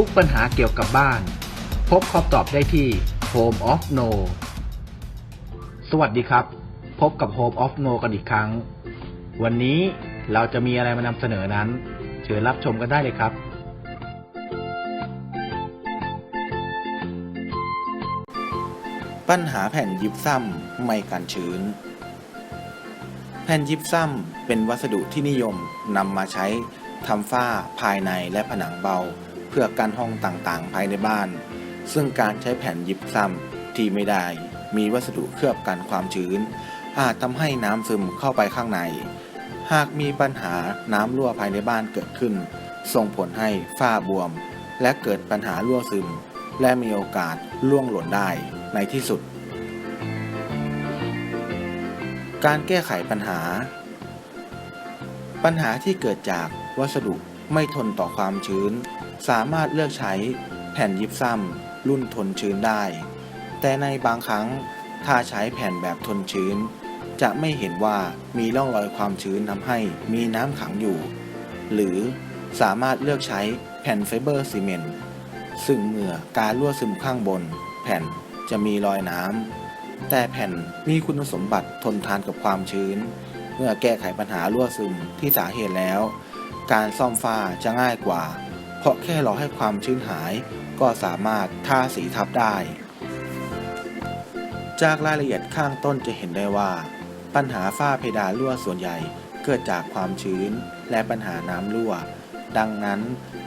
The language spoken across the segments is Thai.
ุกปัญหาเกี่ยวกับบ้าน พบคำตอบได้ที่ Home of No สวัสดีครับ พบกับ Home of No กันอีกครั้ง วันนี้เราจะมีอะไรมานำเสนอนั้น เชิญรับชมกันได้เลยครับปัญหาแผ่นยิบซ้ำไม่กันชื้น แผ่นยิบซ้ำเป็นวัสดุที่นิยมนำมาใช้ทำฝ้าภายในและผนังเบา เพื่อกันห้องต่างๆ ภายในบ้าน ซึ่งการใช้แผ่นยิบซ้ำที่ไม่ได้ มีวัสดุเคลือบกันความชื้น อาจทำให้น้ำซึมเข้าไปข้างใน หากมีปัญหาน้ำรั่วภายในบ้านเกิดขึ้น ส่งผลให้ฝ้าบวม และเกิดปัญหารั่วซึม และมีโอกาสล่วงหล่นได้ในที่สุด การแก้ไขปัญหา ปัญหาที่เกิดจากวัสดุไม่ทนต่อความชื้น สามารถเลือกใช้แผ่นยิบซ้ำรุ่นทนชื้นได้ แต่ในบางครั้งถ้าใช้แผ่นแบบทนชื้น จะไม่เห็นว่ามีร่องรอยความชื้นทำให้มีน้ำขังอยู่ หรือสามารถเลือกใช้แผ่นไฟเบอร์ซีเมนต์ซึ่งเมื่อการรั่วซึมข้างบน แผ่นจะมีรอยน้ำแต่แผ่นมีคุณสมบัติทนทานกับความชื้น เมื่อแก้ไขปัญหารั่วซึมที่สาเหตุแล้ว การซ่อมฝ้าจะง่ายกว่า เพราะแค่รอให้ความชื้นหาย ก็สามารถทาสีทับได้ จากรายละเอียดข้างต้นจะเห็นได้ว่า ปัญหาฝ้าเพดานรั่วส่วนใหญ่เกิดจากความชื้นและปัญหาน้ำรั่ว ดังนั้น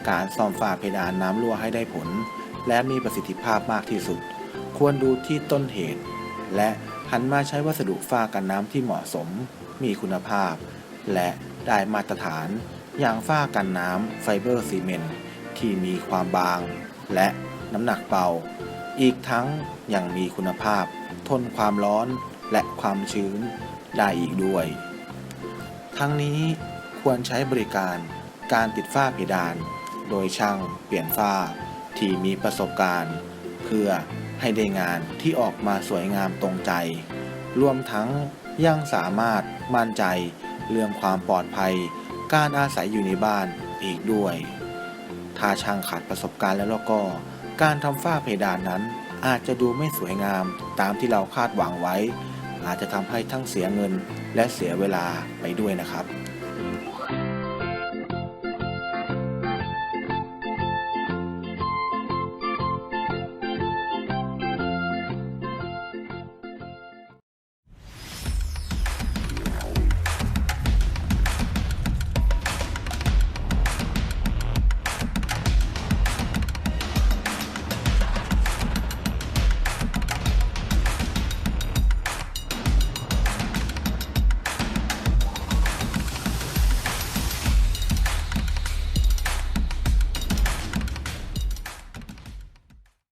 การซ่อมฝ้าเพดานน้ำรั่วให้ได้ผล และมีประสิทธิภาพมากที่สุด ควรดูที่ต้นเหตุ และหันมาใช้วัสดุฝ้ากันน้ำที่เหมาะสม มีคุณภาพ และได้มาตรฐาน อย่างฝ้ากันน้ำไฟเบอร์ซีเมนต์ที่มีความบาง และน้ำหนักเบา อีกทั้งยังมีคุณภาพ ทนความร้อนและความชื้นได้อีกด้วย ทั้งนี้ควรใช้บริการการติดฝ้าเพดาน โดยช่างเปลี่ยนฝ้าที่มีประสบการณ์ เพื่อให้ได้งานที่ออกมาสวยงามตรงใจ รวมทั้งยังสามารถมั่นใจเรื่องความปลอดภัย การอาศัยอยู่ในบ้านอีกด้วย ถ้าช่างขาดประสบการณ์แล้วก็ การทำฝ้าเพดานนั้นอาจจะดูไม่สวยงามตามที่เราคาดหวังไว้ อาจจะทำให้ทั้งเสียเงินและเสียเวลาไปด้วยนะครับ